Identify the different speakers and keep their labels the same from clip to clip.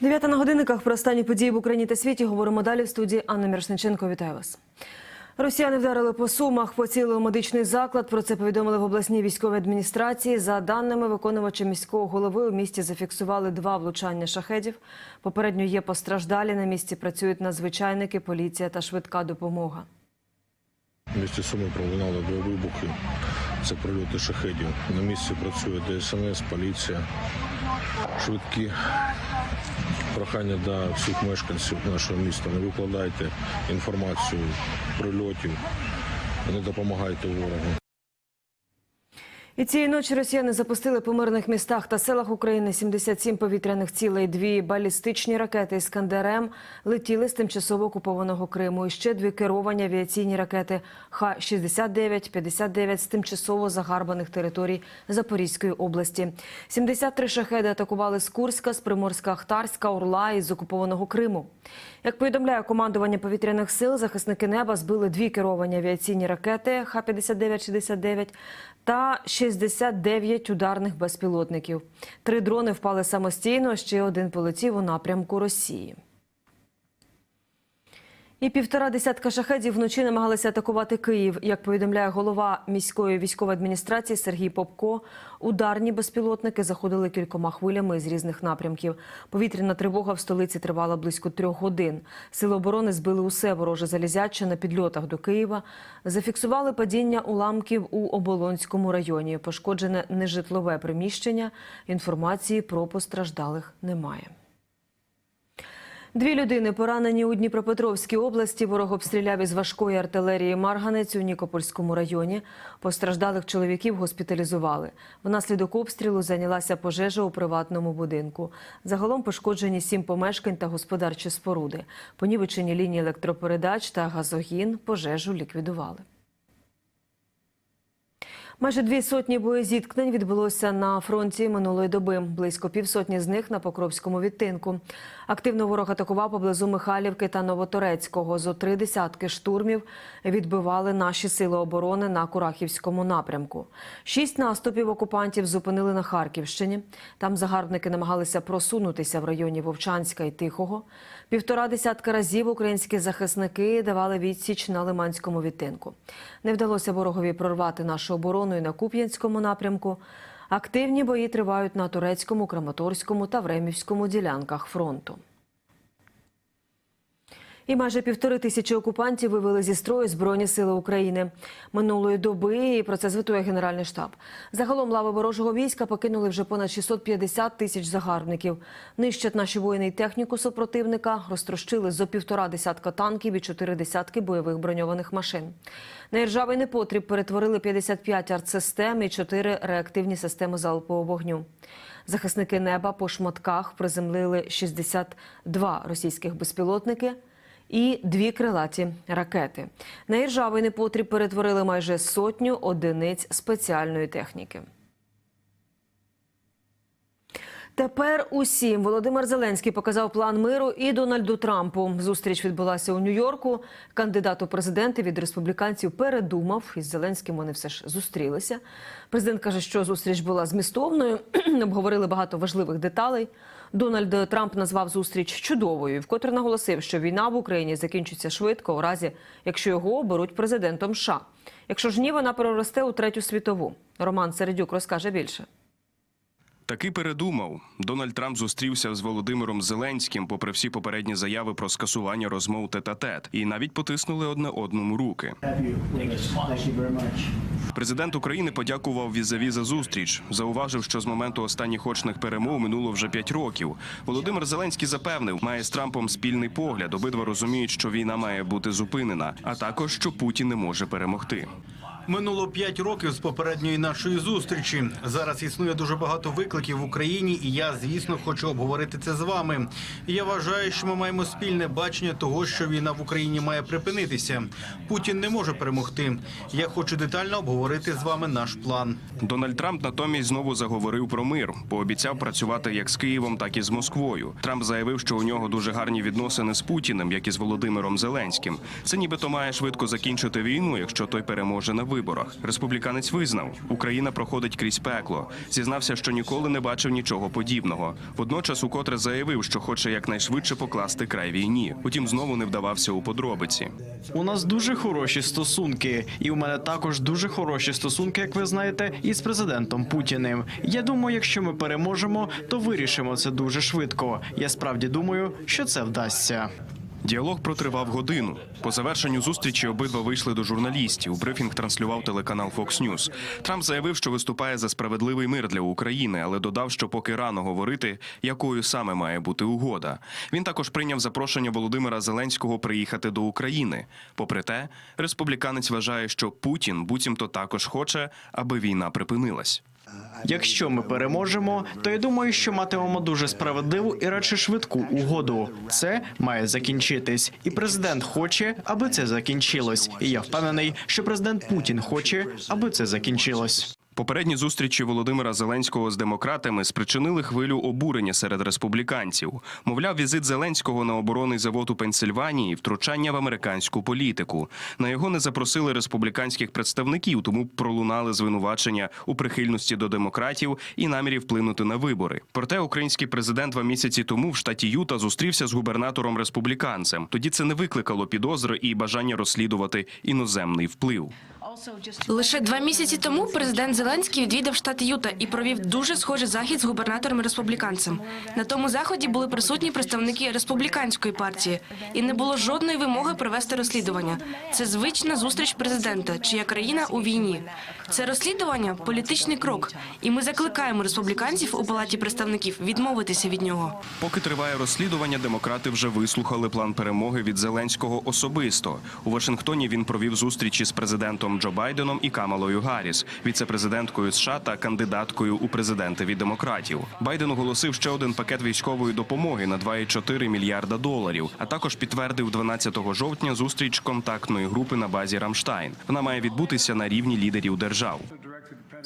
Speaker 1: Дев'ята на годинниках про останні події в Україні та світі говоримо далі в студії Анна Мірошниченко. Вітаю вас. Росіяни вдарили по сумах, поцілили медичний заклад. Про це повідомили в обласній військовій адміністрації. За даними виконувача міського голови, у місті зафіксували два влучання шахедів. Попередньо є постраждалі. На місці працюють надзвичайники, поліція та швидка допомога.
Speaker 2: В місті Суми пролунали два вибухи. Це прильоти шахедів. На місці працює ДСНС, поліція, швидкі. Прохання до всіх мешканців нашого міста. Не викладайте інформацію прильотів, не допомагайте ворогу.
Speaker 1: І цієї ночі росіяни запустили по мирних містах та селах України 77 повітряних цілей. Дві балістичні ракети «Іскандер-М» летіли з тимчасово окупованого Криму. І ще дві керовані авіаційні ракети Х-69, 59 з тимчасово загарбаних територій Запорізької області. 73 шахеди атакували з Курська, з Приморська-Ахтарська, Орла і з окупованого Криму. Як повідомляє командування повітряних сил, захисники неба збили дві керовані авіаційні ракети Х-59-69 та 69 ударних безпілотників. Три дрони впали самостійно, ще один полетів у напрямку Росії. І півтора десятка шахедів вночі намагалися атакувати Київ. Як повідомляє голова міської військової адміністрації Сергій Попко, ударні безпілотники заходили кількома хвилями з різних напрямків. Повітряна тривога в столиці тривала близько трьох годин. Сили оборони збили усе вороже залізяче на підльотах до Києва. Зафіксували падіння уламків у Оболонському районі. Пошкоджене нежитлове приміщення. Інформації про постраждалих немає. Дві людини поранені у Дніпропетровській області. Ворог обстріляв із важкої артилерії Марганець у Нікопольському районі. Постраждалих чоловіків госпіталізували. Внаслідок обстрілу зайнялася пожежа у приватному будинку. Загалом пошкоджені сім помешкань та господарчі споруди. Понівечені лінії електропередач та газогін пожежу ліквідували. Майже дві сотні боєзіткнень відбулося на фронті минулої доби. Близько півсотні з них на Покровському відтинку. Активно ворог атакував поблизу Михайлівки та Новоторецького. Зо три десятки штурмів відбивали наші сили оборони на Курахівському напрямку. Шість наступів окупантів зупинили на Харківщині. Там загарбники намагалися просунутися в районі Вовчанська і Тихого. Півтора десятка разів українські захисники давали відсіч на Лиманському відтинку. Не вдалося ворогові прорвати нашу оборону і на Куп'янському напрямку. Активні бої тривають на турецькому, Краматорському та Времівському ділянках фронту. І майже півтори тисячі окупантів вивели зі строю Збройні сили України минулої доби. І про це звітує Генеральний штаб. Загалом лави ворожого війська покинули вже понад 650 тисяч загарбників. Нищать наші воїни й техніку супротивника, розтрощили зо півтора десятка танків і чотири десятки бойових броньованих машин. На іржавий непотріб перетворили 55 артсистем і 4 реактивні системи залпового вогню. Захисники неба по шматках приземлили 62 російських безпілотники і дві крилаті ракети. На іржавий непотріб перетворили майже сотню одиниць спеціальної техніки. Тепер усім Володимир Зеленський показав план миру і Дональду Трампу. Зустріч відбулася у Нью-Йорку. Кандидат у президенти від республіканців передумав. Із Зеленським вони все ж зустрілися. Президент каже, що зустріч була змістовною. Обговорили багато важливих деталей. Дональд Трамп назвав зустріч чудовою, вкотре наголосив, що війна в Україні закінчиться швидко, у разі якщо його оберуть президентом США. Якщо ж ні, вона переросте у третю світову. Роман Середюк розкаже більше.
Speaker 3: Таки передумав. Дональд Трамп зустрівся з Володимиром Зеленським, попри всі попередні заяви про скасування розмов тет-а-тет, і навіть потиснули одне одному руки. Президент України подякував візаві за зустріч. Зауважив, що з моменту останніх очних перемов минуло вже п'ять років. Володимир Зеленський запевнив, має з Трампом спільний погляд. Обидва розуміють, що війна має бути зупинена, а також що Путін не може перемогти.
Speaker 4: Минуло п'ять років з попередньої нашої зустрічі. Зараз існує дуже багато викликів в Україні, і я, звісно, хочу обговорити це з вами. Я вважаю, що ми маємо спільне бачення того, що війна в Україні має припинитися. Путін не може перемогти. Я хочу детально обговорити з вами наш план.
Speaker 3: Дональд Трамп натомість знову заговорив про мир. Пообіцяв працювати як з Києвом, так і з Москвою. Трамп заявив, що у нього дуже гарні відносини з Путіним, як і з Володимиром Зеленським. Це нібито має швидко закінчити війну, якщо той переможе на виборах. Виборах. Республіканець визнав, Україна проходить крізь пекло. Зізнався, що ніколи не бачив нічого подібного. Водночас укотре заявив, що хоче якнайшвидше покласти край війні. Утім, знову не вдавався у подробиці.
Speaker 5: У нас дуже хороші стосунки, і у мене також дуже хороші стосунки, як ви знаєте, із президентом Путіним. Я думаю, якщо ми переможемо, то вирішимо це дуже швидко. Я справді думаю, що це вдасться.
Speaker 3: Діалог протривав годину. По завершенню зустрічі обидва вийшли до журналістів. Брифінг транслював телеканал Fox News. Трамп заявив, що виступає за справедливий мир для України, але додав, що поки рано говорити, якою саме має бути угода. Він також прийняв запрошення Володимира Зеленського приїхати до України. Попри те, республіканець вважає, що Путін буцімто також хоче, аби війна припинилась.
Speaker 5: Якщо ми переможемо, то я думаю, що матимемо дуже справедливу і радше швидку угоду. Це має закінчитись, і президент хоче, аби це закінчилось. І я впевнений, що президент Путін хоче, аби це закінчилось.
Speaker 3: Попередні зустрічі Володимира Зеленського з демократами спричинили хвилю обурення серед республіканців. Мовляв, візит Зеленського на оборонний завод у Пенсильванії втручання в американську політику. На його не запросили республіканських представників, тому пролунали звинувачення у прихильності до демократів і намірі вплинути на вибори. Проте український президент два місяці тому в штаті Юта зустрівся з губернатором республіканцем. Тоді це не викликало підозри і бажання розслідувати іноземний вплив.
Speaker 6: Лише два місяці тому президент Зеленський відвідав штат Юта і провів дуже схожий захід з губернатором республіканцем. На тому заході були присутні представники республіканської партії, і не було жодної вимоги провести розслідування. Це звична зустріч президента, чия країна у війні. Це розслідування політичний крок, і ми закликаємо республіканців у палаті представників відмовитися від нього.
Speaker 3: Поки триває розслідування, демократи вже вислухали план перемоги від Зеленського особисто. У Вашингтоні він провів зустрічі з президентом Джо Байденом і Камалою Гарріс, віце-президенткою США та кандидаткою у президенти від демократів. Байден оголосив ще один пакет військової допомоги на 2,4 мільярда доларів. А також підтвердив 12 жовтня зустріч контактної групи на базі Рамштайн. Вона має відбутися на рівні лідерів держав.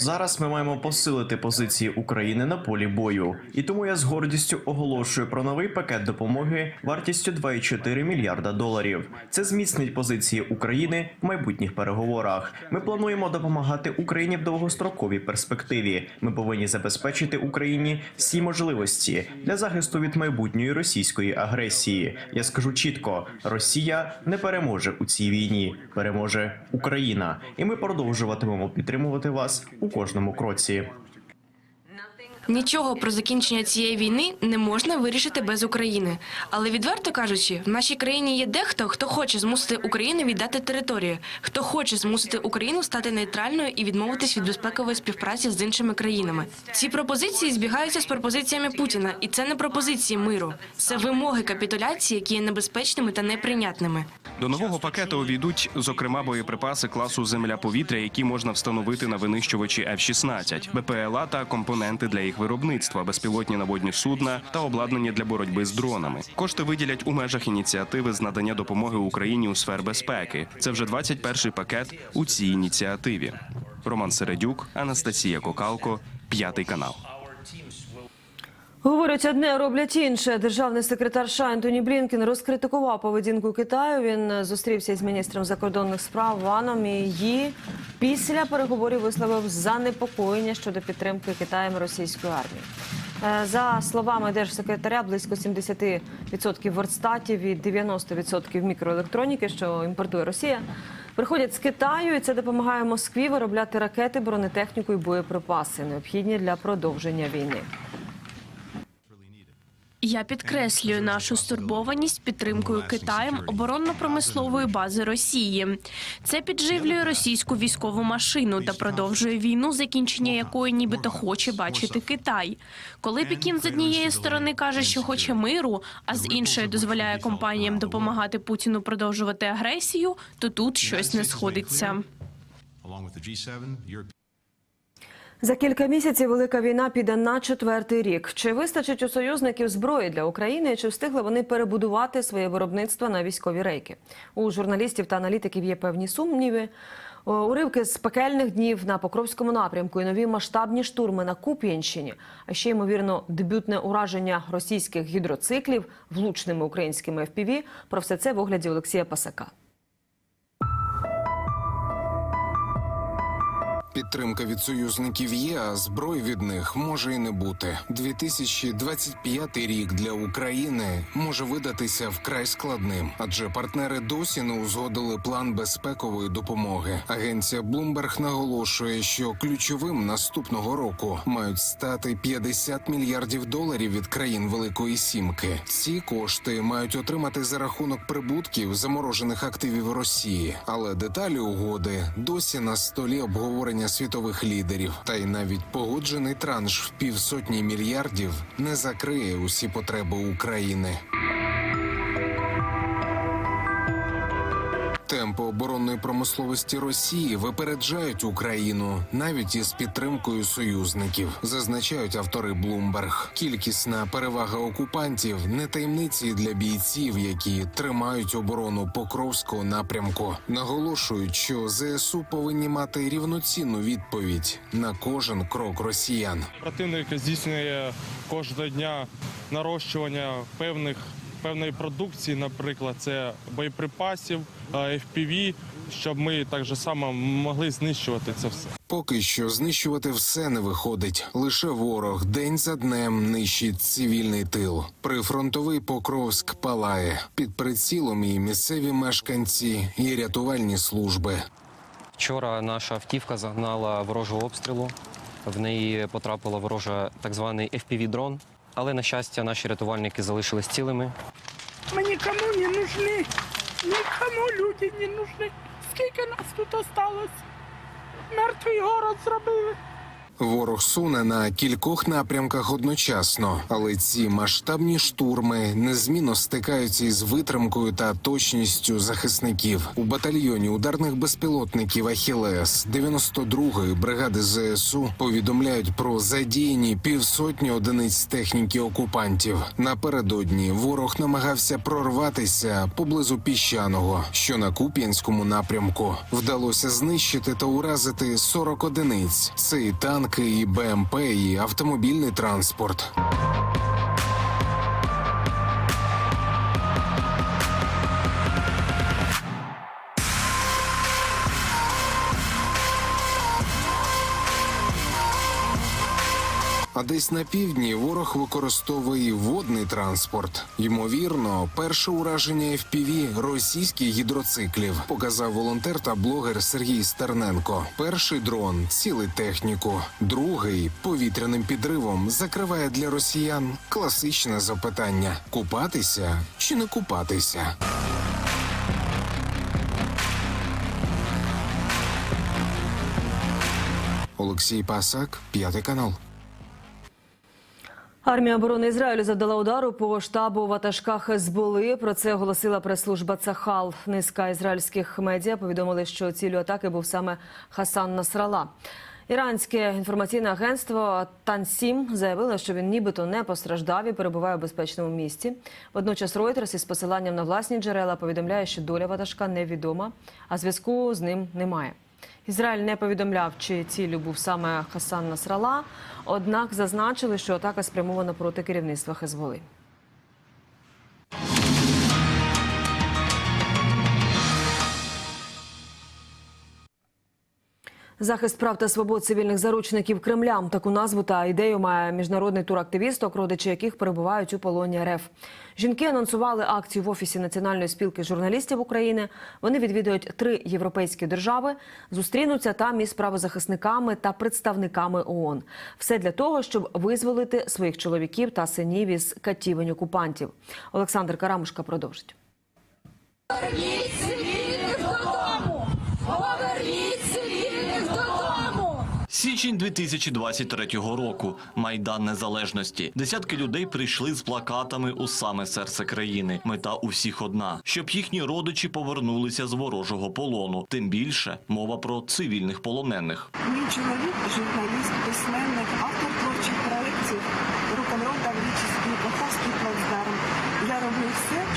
Speaker 5: Зараз ми маємо посилити позиції України на полі бою, і тому я з гордістю оголошую про новий пакет допомоги вартістю 2,4 мільярда доларів. Це зміцнить позиції України в майбутніх переговорах. Ми плануємо допомагати Україні в довгостроковій перспективі. Ми повинні забезпечити Україні всі можливості для захисту від майбутньої російської агресії. Я скажу чітко: Росія не переможе у цій війні, переможе Україна, і ми продовжуватимемо підтримувати вас у кожному кроці.
Speaker 6: Нічого про закінчення цієї війни не можна вирішити без України. Але відверто кажучи, в нашій країні є дехто, хто хоче змусити Україну віддати територію, хто хоче змусити Україну стати нейтральною і відмовитись від безпекової співпраці з іншими країнами. Ці пропозиції збігаються з пропозиціями Путіна, і це не пропозиції миру, це вимоги капітуляції, які є небезпечними та неприйнятними.
Speaker 3: До нового пакету увійдуть, зокрема, боєприпаси класу земля-повітря, які можна встановити на винищувачі F-16, БПЛА та компоненти для їх виробництва, безпілотні наводні судна та обладнання для боротьби з дронами. Кошти виділять у межах ініціативи з надання допомоги Україні у сфер безпеки. Це вже 21-й пакет у цій ініціативі. Роман Середюк, Анастасія Кокалко, п'ятий канал.
Speaker 1: Говорять одне, роблять інше. Державний секретар США Ентоні Блінкен розкритикував поведінку Китаю. Він е, зустрівся із міністром закордонних справ Ваном і Ї. Після переговорів висловив занепокоєння щодо підтримки Китаєм російської армії. Е, За словами держсекретаря, близько 70% верстатів і 90% мікроелектроніки, що імпортує Росія, приходять з Китаю, і це допомагає Москві виробляти ракети, бронетехніку і боєприпаси, необхідні для продовження війни.
Speaker 7: Я підкреслюю нашу стурбованість підтримкою Китаєм оборонно-промислової бази Росії. Це підживлює російську військову машину та продовжує війну, закінчення якої нібито хоче бачити Китай. Коли Пекін з однієї сторони каже, що хоче миру, а з іншої дозволяє компаніям допомагати Путіну продовжувати агресію, то тут щось не сходиться.
Speaker 1: За кілька місяців велика війна піде на четвертий рік. Чи вистачить у союзників зброї для України? Чи встигли вони перебудувати своє виробництво на військові рейки? У журналістів та аналітиків є певні сумніви. Уривки з пекельних днів на Покровському напрямку і нові масштабні штурми на Куп'янщині, а ще ймовірно дебютне ураження російських гідроциклів влучними українськими ФПВ. Про все це в огляді Олексія Пасака.
Speaker 8: Підтримка від союзників є, а зброї від них може і не бути. 2025 рік для України може видатися вкрай складним, адже партнери досі не узгодили план безпекової допомоги. Агенція Bloomberg наголошує, що ключовим наступного року мають стати 50 мільярдів доларів від країн Великої Сімки. Ці кошти мають отримати за рахунок прибутків заморожених активів Росії, але деталі угоди досі на столі обговорення світових лідерів. Та й навіть погоджений транш в півсотні мільярдів не закриє усі потреби України. Темпи оборонної промисловості Росії випереджають Україну навіть із підтримкою союзників, зазначають автори Bloomberg. Кількісна перевага окупантів не таємниці для бійців, які тримають оборону Покровського напрямку. Наголошують, що ЗСУ повинні мати рівноцінну відповідь на кожен крок росіян.
Speaker 9: Противник здійснює кожного дня нарощування певних певної продукції, наприклад, це боєприпасів, е, FPV, щоб ми так же само могли знищувати це все.
Speaker 8: Поки що знищувати все не виходить. Лише ворог день за днем нищить цивільний тил. Прифронтовий Покровськ палає під прицілом і місцеві мешканці, і рятувальні служби.
Speaker 10: Вчора наша автівка загнала ворожого обстрілу. В неї потрапила ворожа так званий FPV-дрон. Але на щастя, наші рятувальники залишились цілими.
Speaker 11: Мы никому не нужны. Никому люди не нужны. Скільки нас тут осталось? Мертвий город зробили.
Speaker 8: Ворог суне на кількох напрямках одночасно, але ці масштабні штурми незмінно стикаються із витримкою та точністю захисників у батальйоні ударних безпілотників Ахілес 92-ї бригади ЗСУ повідомляють про задіяні півсотні одиниць техніки окупантів. Напередодні ворог намагався прорватися поблизу піщаного, що на Куп'янському напрямку вдалося знищити та уразити 40 одиниць. Це і танки, і БМП, і автомобільний транспорт. А десь на півдні ворог використовує водний транспорт. Ймовірно, перше ураження FPV російських гідроциклів показав волонтер та блогер Сергій Стерненко. Перший дрон цілить техніку, другий повітряним підривом закриває для росіян класичне запитання: купатися чи не купатися. Олексій Пасак, п'ятий канал.
Speaker 1: Армія оборони Ізраїлю завдала удару по штабу в ватажках Хезболи. Про це оголосила прес-служба Цахал. Низка ізраїльських медіа повідомили, що ціллю атаки був саме Хасан Насрала. Іранське інформаційне агентство Тансім заявило, що він нібито не постраждав і перебуває у безпечному місці. Водночас Reuters із посиланням на власні джерела повідомляє, що доля ватажка невідома, а зв'язку з ним немає. Ізраїль не повідомляв, чи ціллю був саме Хасан Насрала, однак зазначили, що атака спрямована проти керівництва Хезболи. Захист прав та свобод цивільних заручників Кремля. Таку назву та ідею має міжнародний тур-активісток, родичі яких перебувають у полоні РФ. Жінки анонсували акцію в офісі Національної спілки журналістів України. Вони відвідують три європейські держави, зустрінуться там із правозахисниками та представниками ООН. Все для того, щоб визволити своїх чоловіків та синів із катівень окупантів. Олександр Карамушка продовжить.
Speaker 12: Січень 2023 року. Майдан Незалежності. Десятки людей прийшли з плакатами у саме серце країни. Мета у всіх одна, щоб їхні родичі повернулися з ворожого полону. Тим більше мова про цивільних полонених.
Speaker 11: Мій чоловік, журналіст, письменник, автор творчих проєктів,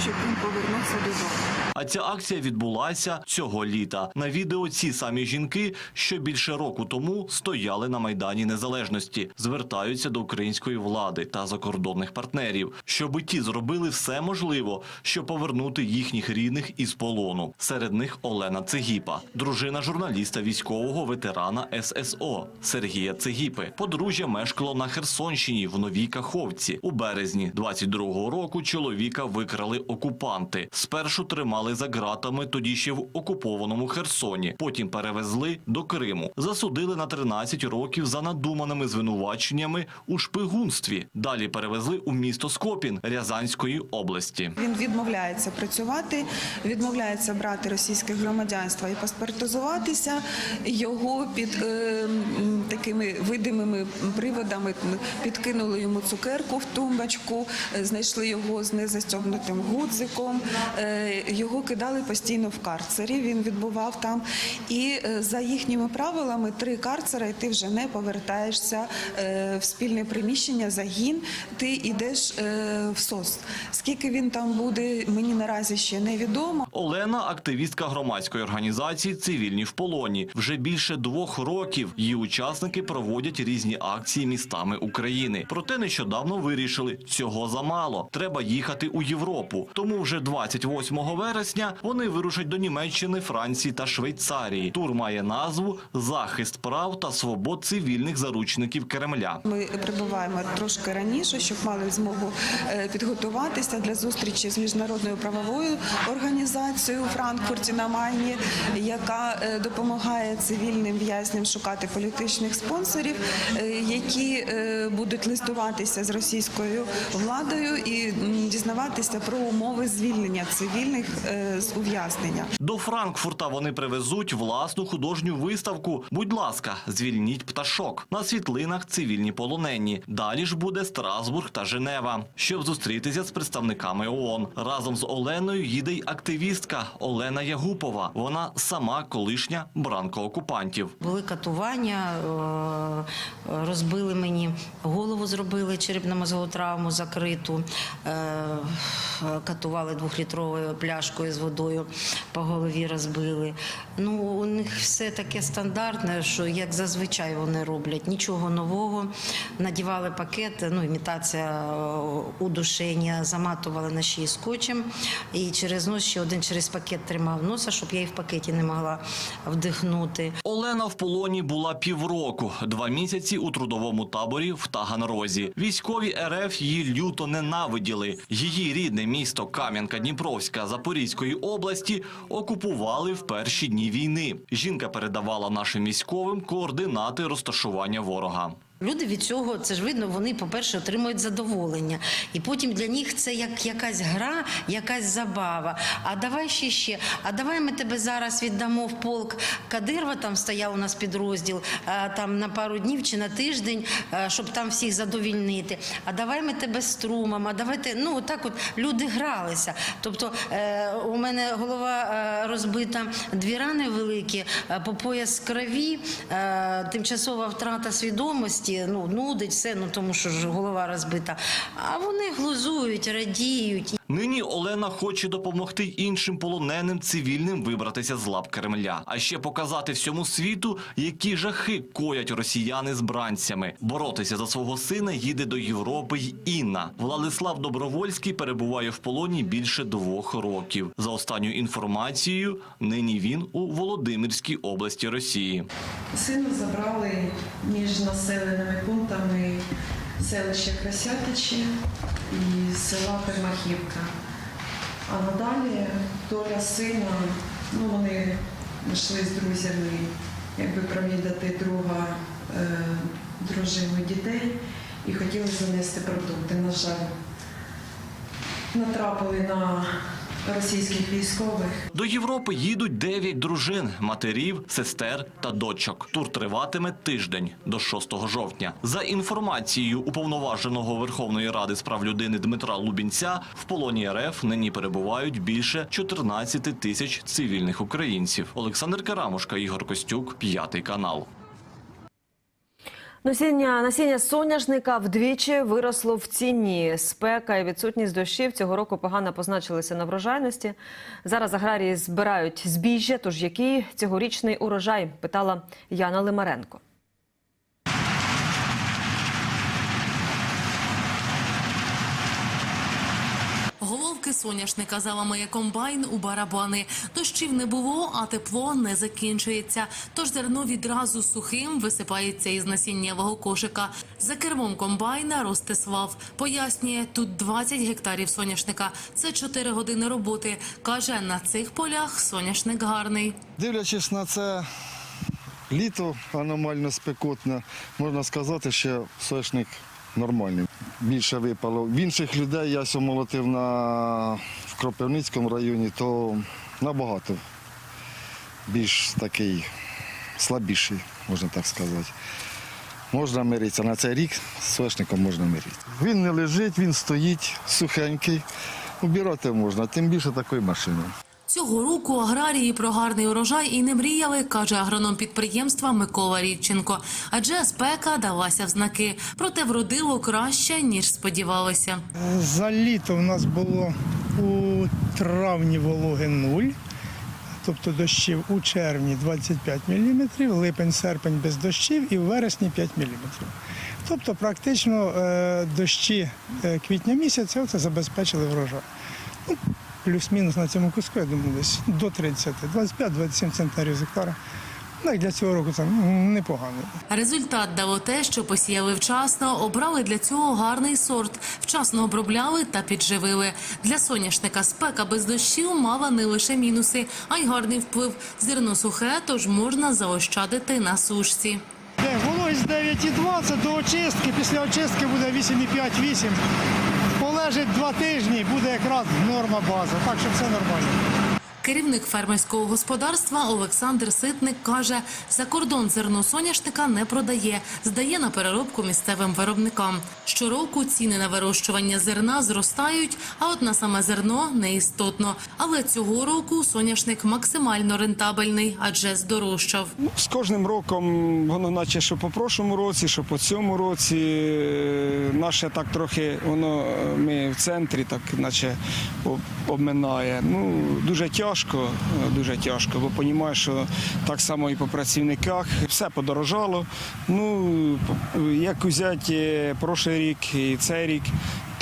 Speaker 11: щоб він повернувся додому.
Speaker 12: А ця акція відбулася цього літа. На відео ці самі жінки, що більше року тому стояли на майдані незалежності, звертаються до української влади та закордонних партнерів, щоби ті зробили все можливе, щоб повернути їхніх рідних із полону. Серед них Олена Цегіпа, дружина журналіста військового ветерана ССО Сергія Цегіпи. Подружжя мешкало на Херсонщині в Новій Каховці. У березні 22-го року чоловіка викрали окупанти. Спершу тримали за ґратами тоді ще в окупованому Херсоні. Потім перевезли до Криму. Засудили на 13 років за надуманими звинуваченнями у шпигунстві. Далі перевезли у місто Скопін Рязанської області.
Speaker 11: Він відмовляється працювати, відмовляється брати російське громадянство і паспортизуватися. Його під е, такими видимими приводами підкинули йому цукерку в тумбочку, е, знайшли його з незастягнутим гудзиком. Е, його кидали постійно в карцері. Він відбував там. І е, за їхніми правилами три карцера, і ти вже не повертаєшся е, в спільне приміщення, загін. Ти йдеш в СОС. Скільки він там буде, мені наразі ще невідомо.
Speaker 12: Олена активістка громадської організації Цивільні в полоні. Вже більше двох років її учасники проводять різні акції містами України. Проте нещодавно вирішили, цього замало. Треба їхати у Європу. Тому вже 28 вересня вони вирушать до Німеччини, Франції та Швейцарії. Тур має назву Захист прав та свобод цивільних заручників Кремля.
Speaker 11: Ми прибуваємо трошки раніше, щоб мали змогу е, підготуватися для зустрічі з міжнародною правовою організацією у Франкфурті на Майні, яка е, допомагає цивільним в'язням шукати політичних спонсорів, е, які будуть листуватися з російською владою і дізнаватися про умови звільнення цивільних е, з ув'язнення.
Speaker 12: До Франкфурта вони привезуть власну художню виставку. Будь ласка, звільніть пташок. На світлинах цивільні полонені. Далі ж буде Страсбург та Женева, щоб зустрітися з представниками ООН. Разом з Оленою їде й активістка Олена Ягупова. Вона сама колишня бранка окупантів.
Speaker 13: Були катування, е, розбили мені голову, зробили черепно-мозгову травму закриту, е, катували двохлітровою пляшкою з водою по голові розбили. Ну, у них все таке стандартне, що як зазвичай вони роблять. Нічого нового. Надівали пакет, ну, імітація е, удушення, заматували на шиї скотчем. І через нос ще один через пакет тримав носа, щоб я і в пакеті не могла вдихнути.
Speaker 12: Олена в полоні була півроку, два місяці у трудовому таборі в Таганрозі. Військові РФ її люто ненавиділи. Її рідне місто Кам'янка-Дніпровська Запорізької області окупували в перші дні війни. Жінка передавала нашим військовим координати розташування ворога.
Speaker 13: Люди від цього це ж видно. Вони, по-перше, отримують задоволення, і потім для них це як якась гра, якась забава. А давай ще ще. А давай ми тебе зараз віддамо в полк Кадирова. Там стояв у нас підрозділ там на пару днів чи на тиждень, щоб там всіх задовільнити. А давай ми тебе струмом. А давайте ну отак, от люди гралися. Тобто е, у мене голова е, розбита, дві рани великі, е, по пояс крові, тимчасова втрата свідомості. Ну нудить все, ну тому що ж голова розбита. А вони глузують, радіють.
Speaker 12: Нині Олена хоче допомогти іншим полоненим цивільним вибратися з лап Кремля, а ще показати всьому світу, які жахи коять росіяни з бранцями. Боротися за свого сина їде до Європи й Інна. Владислав Добровольський перебуває в полоні більше двох років. За останньою інформацією, нині він у Володимирській області Росії.
Speaker 14: Сина забрали між населеними пунктами селища Красятичі і села Пермахівка. А надалі доля сина, ну вони йшли з друзями, якби провідати друга е, дружину дітей і хотіли занести продукти. На жаль, натрапили на російських військових.
Speaker 12: До Європи їдуть дев'ять дружин, матерів, сестер та дочок. Тур триватиме тиждень до 6 жовтня. За інформацією уповноваженого Верховної Ради з прав людини Дмитра Лубінця, в полоні РФ нині перебувають більше 14 тисяч цивільних українців. Олександр Карамушка, Ігор Костюк, п'ятий канал.
Speaker 1: Насіння, насіння соняшника вдвічі виросло в ціні. Спека і відсутність дощів цього року погано позначилися на врожайності. Зараз аграрії збирають збіжжя. Тож який цьогорічний урожай? Питала Яна Лимаренко.
Speaker 15: Головки соняшника заламає комбайн у барабани. Дощів не було, а тепло не закінчується. Тож зерно відразу сухим висипається із насіннєвого кошика. За кермом комбайна Ростислав пояснює, тут 20 гектарів соняшника. Це 4 години роботи. Каже, на цих полях соняшник гарний.
Speaker 16: Дивлячись на це літо аномально спекотне, можна сказати, що соняшник нормальний. Більше випало. В інших людей я молотив на в Кропивницькому районі, то набагато більш такий слабіший, можна так сказати. Можна миритися. На цей рік з соняшником можна миритися. Він не лежить, він стоїть сухенький. Убирати можна, тим більше такою машиною.
Speaker 15: Цього року аграрії про гарний урожай і не мріяли, каже агроном підприємства Микола Рідченко. Адже спека далася в знаки. Проте вродило краще, ніж сподівалися.
Speaker 17: За літо в нас було у травні вологи 0, тобто дощів у червні 25 мм, липень, серпень без дощів і в вересні 5 мм. Тобто практично е, дощі е, квітня місяця це забезпечили врожай. Ну, плюс-мінус на цьому куску, я думаю, десь до 30, 25-27 центнерів з гектара. Ну, для цього року це непогано.
Speaker 15: Результат дало те, що посіяли вчасно, обрали для цього гарний сорт, вчасно обробляли та підживили. Для соняшника спека без дощів мала не лише мінуси, а й гарний вплив. Зерно сухе, тож можна заощадити на сушці.
Speaker 17: Де вологість 9,2, це до очистки. Після очистки буде 8,5-8. Полежить два тижні, буде якраз норма база. Так що все нормально.
Speaker 15: Керівник фермерського господарства Олександр Ситник каже, за кордон зерно соняшника не продає, здає на переробку місцевим виробникам. Щороку ціни на вирощування зерна зростають, а от на саме зерно не істотно. Але цього року соняшник максимально рентабельний, адже здорожчав.
Speaker 18: З кожним роком воно наче що по прошлому році, що по цьому році. е, Наше так трохи воно е, ми в центрі, так наче обминає. Ну дуже тяжко, е, дуже тяжко, бо розумієш, що так само і по працівниках все подорожало. Ну як взяти прошлий рік і цей рік.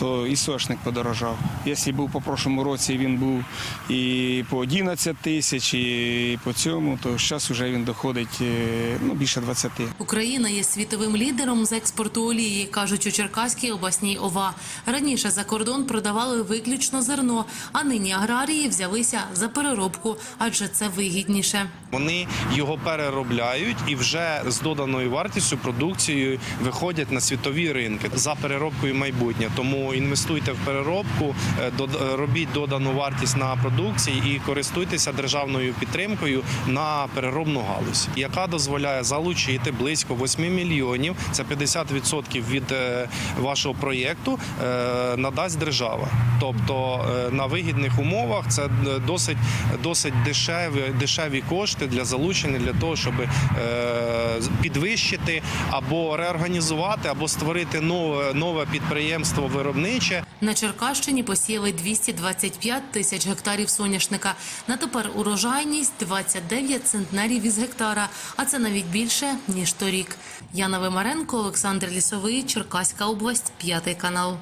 Speaker 18: То і сошник подорожав. Якщо був по прошлому році, він був і по 11 тисяч, і по цьому, то зараз вже він доходить е, ну, більше 20.
Speaker 15: Україна є світовим лідером з експорту олії, кажуть у Черкаській обласній ОВА. Раніше за кордон продавали виключно зерно, а нині аграрії взялися за переробку, адже це вигідніше.
Speaker 19: Вони його переробляють і вже з доданою вартістю продукцією виходять на світові ринки за переробкою майбутнє. Тому інвестуйте в переробку, е, робіть додану вартість на продукції і користуйтеся державною підтримкою на переробну галузь, яка дозволяє залучити близько 8 мільйонів. Це 50% від е, вашого проєкту е, надасть держава. Тобто е, на вигідних умовах це е, досить досить дешеві, дешеві кошти для залучення для того, щоб е, підвищити або реорганізувати, або створити нове нове підприємство виробниче.
Speaker 15: На Черкащині посіяли 225 тисяч гектарів соняшника. На тепер урожайність 29 центнерів із гектара, а це навіть більше ніж торік. Яна Вимаренко, Олександр Лісовий, Черкаська область, п'ятий канал.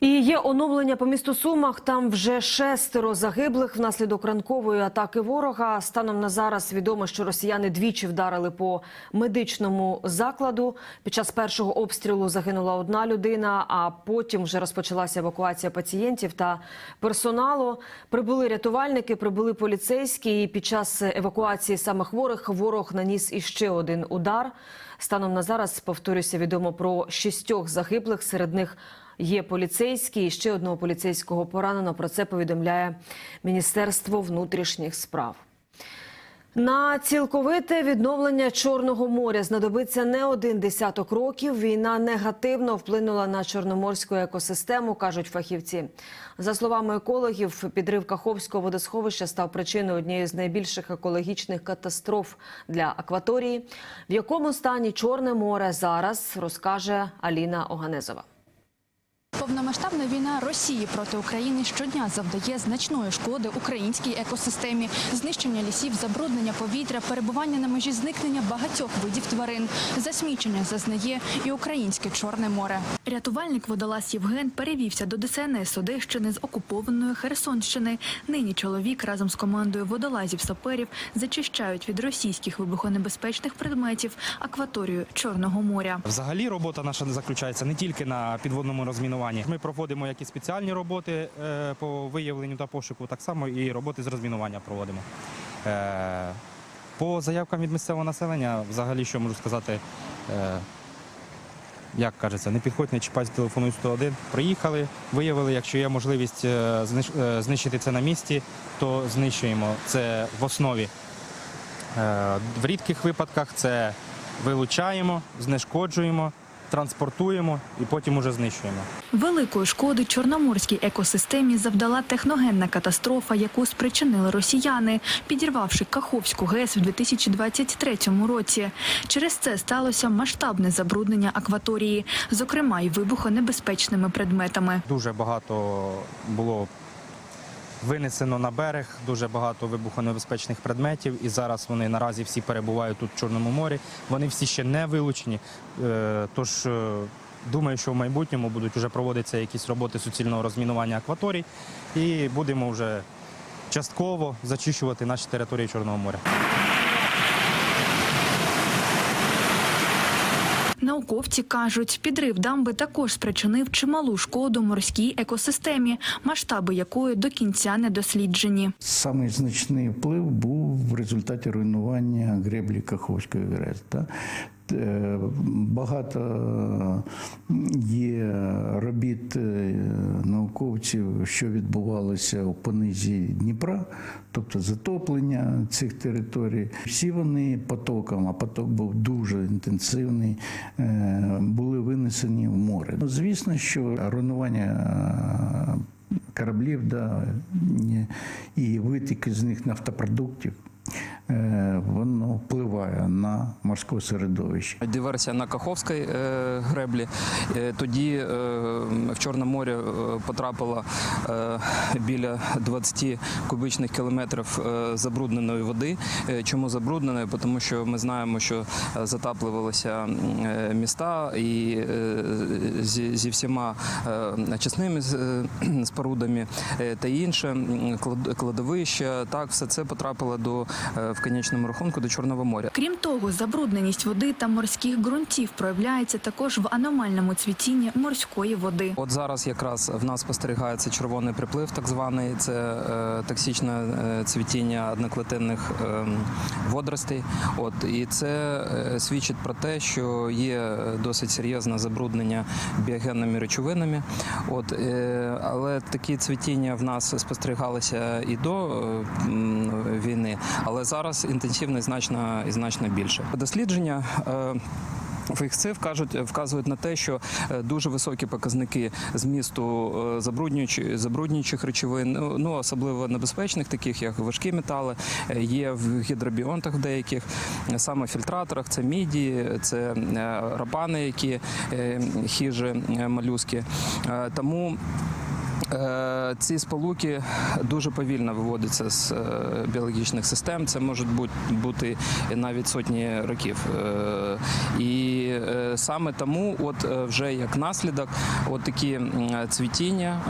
Speaker 1: І є оновлення по місту Сумах. Там вже шестеро загиблих внаслідок ранкової атаки ворога. Станом на зараз відомо, що росіяни двічі вдарили по медичному закладу. Під час першого обстрілу загинула одна людина, а потім вже розпочалася евакуація пацієнтів та персоналу. Прибули рятувальники, прибули поліцейські. І під час евакуації саме хворих ворог наніс іще один удар. Станом на зараз повторюся, відомо про шістьох загиблих. Серед них Є поліцейські і ще одного поліцейського поранено. Про це повідомляє Міністерство внутрішніх справ. На цілковите відновлення Чорного моря знадобиться не один десяток років. Війна негативно вплинула на чорноморську екосистему, кажуть фахівці. За словами екологів, підрив Каховського водосховища став причиною однієї з найбільших екологічних катастроф для акваторії. В якому стані Чорне море зараз розкаже Аліна Оганезова.
Speaker 20: Повномасштабна війна Росії проти України щодня завдає значної шкоди українській екосистемі, знищення лісів, забруднення повітря, перебування на межі зникнення багатьох видів тварин. Засмічення зазнає і українське Чорне море. Рятувальник водолаз Євген перевівся до ДСНС Одещини з окупованої Херсонщини. Нині чоловік разом з командою водолазів саперів зачищають від російських вибухонебезпечних предметів акваторію Чорного моря.
Speaker 21: Взагалі робота наша заключається не тільки на підводному розмінуванні. Ми проходимо як і спеціальні роботи е, по виявленню та пошуку, так само і роботи з розмінування проводимо. Е, По заявкам від місцевого населення, взагалі, що можу сказати, е, як кажеться, не підходь, не чіпай, телефонуй 101. Приїхали, виявили, якщо є можливість знищ- знищити це на місці, то знищуємо це в основі. В рідких випадках це вилучаємо, знешкоджуємо, транспортуємо і потім уже знищуємо.
Speaker 20: Великої шкоди чорноморській екосистемі завдала техногенна катастрофа, яку спричинили росіяни, підірвавши Каховську ГЕС в 2023 році. Через це сталося масштабне забруднення акваторії, зокрема й вибухонебезпечними предметами.
Speaker 21: Дуже багато було винесено на берег, дуже багато вибухонебезпечних предметів, і зараз вони наразі всі перебувають тут в Чорному морі. Вони всі ще не вилучені. Е, Тож е, думаю, що в майбутньому будуть вже проводитися якісь роботи суцільного розмінування акваторій, і будемо вже частково зачищувати наші території Чорного моря.
Speaker 20: Науковці кажуть, підрив дамби також спричинив чималу шкоду морській екосистемі, масштаби якої до кінця не досліджені.
Speaker 22: Самий значний вплив був в результаті руйнування греблі Каховської ГРЕС. Е, Багато є робіт е, науковців, що відбувалося у понизі Дніпра, тобто затоплення цих територій. Всі вони потоком, а поток був дуже інтенсивний, е, були винесені в море. Ну, Звісно, що руйнування е, кораблів да, і витік з них нафтопродуктів. Е, Воно впливає на морське середовище.
Speaker 23: Диверсія на Каховській е, греблі. Е, тоді в Чорне море потрапило біля 20 кубичних кілометрів забрудненої води. Чому забрудненої? Тому що ми знаємо, що затаплювалися міста і зі, всіма чесними е, спорудами та інше, кладовища. Так, все це потрапило до в конечному рахунку до Чорного моря.
Speaker 20: Крім того, забрудненість води та морських ґрунтів проявляється також в аномальному цвітінні морської води.
Speaker 23: От зараз якраз в нас спостерігається червоний приплив, так званий це е, токсичне е, цвітіння одноклетинних е, водоростей. От і це е, свідчить про те, що є досить серйозне забруднення біогенними речовинами. От е, але такі цвітіння в нас спостерігалися і до е, війни, але зараз інтенсивність значно значно більше. Дослідження. е, Фахівці вкажуть, вказують на те, що е, дуже високі показники змісту е, забруднюючих, забруднюючих речовин, ну, ну особливо небезпечних, таких як важкі метали, е, є в гідробіонтах деяких, е, саме фільтраторах. Це міді, це е, рабани, які е, хижі е, молюски. Е, Тому Е, Ці сполуки дуже повільно виводяться з е, біологічних систем. Це можуть бути, навіть сотні років. Е, І е, саме тому, от е, вже як наслідок, от такі цвітіння,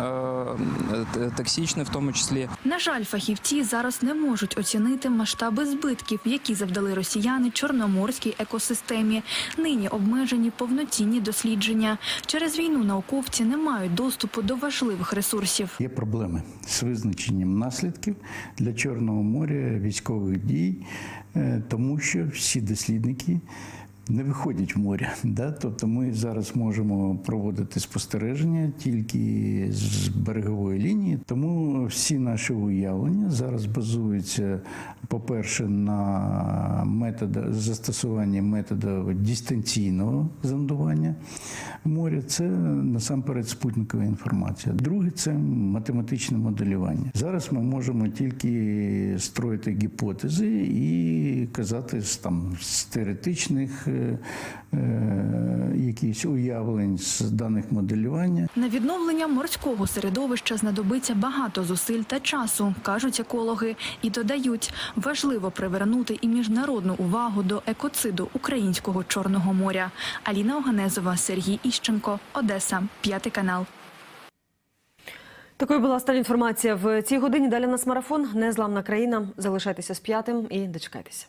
Speaker 23: е, токсичні в тому числі,
Speaker 20: На жаль, фахівці зараз не можуть оцінити масштаби збитків, які завдали росіяни чорноморській екосистемі. Нині обмежені повноцінні дослідження. Через війну науковці не мають доступу до важливих ресурсів.
Speaker 22: Є проблеми з визначенням наслідків для Чорного моря військових дій, е, тому що всі дослідники не виходять в море. Да? Тобто ми зараз можемо проводити спостереження тільки з берегової лінії. Тому всі наші уявлення зараз базуються, по-перше, на методах застосуванні методу дистанційного зондування моря. Це насамперед спутникова інформація. Друге це математичне моделювання. Зараз ми можемо тільки строїти гіпотези і казати з там з теоретичних е, е, уявлень з даних моделювання.
Speaker 20: На відновлення морського середовища знадобиться багато зусиль та часу, кажуть екологи, і додають, важливо привернути і міжнародну увагу до екоциду українського чорного моря. Аліна Оганезова, Сергій Іщенко, Одеса, п'ятий канал.
Speaker 1: Такою була остання інформація в цій годині. Далі нас марафон. Незламна країна. Залишайтеся з п'ятим і дочекайтеся.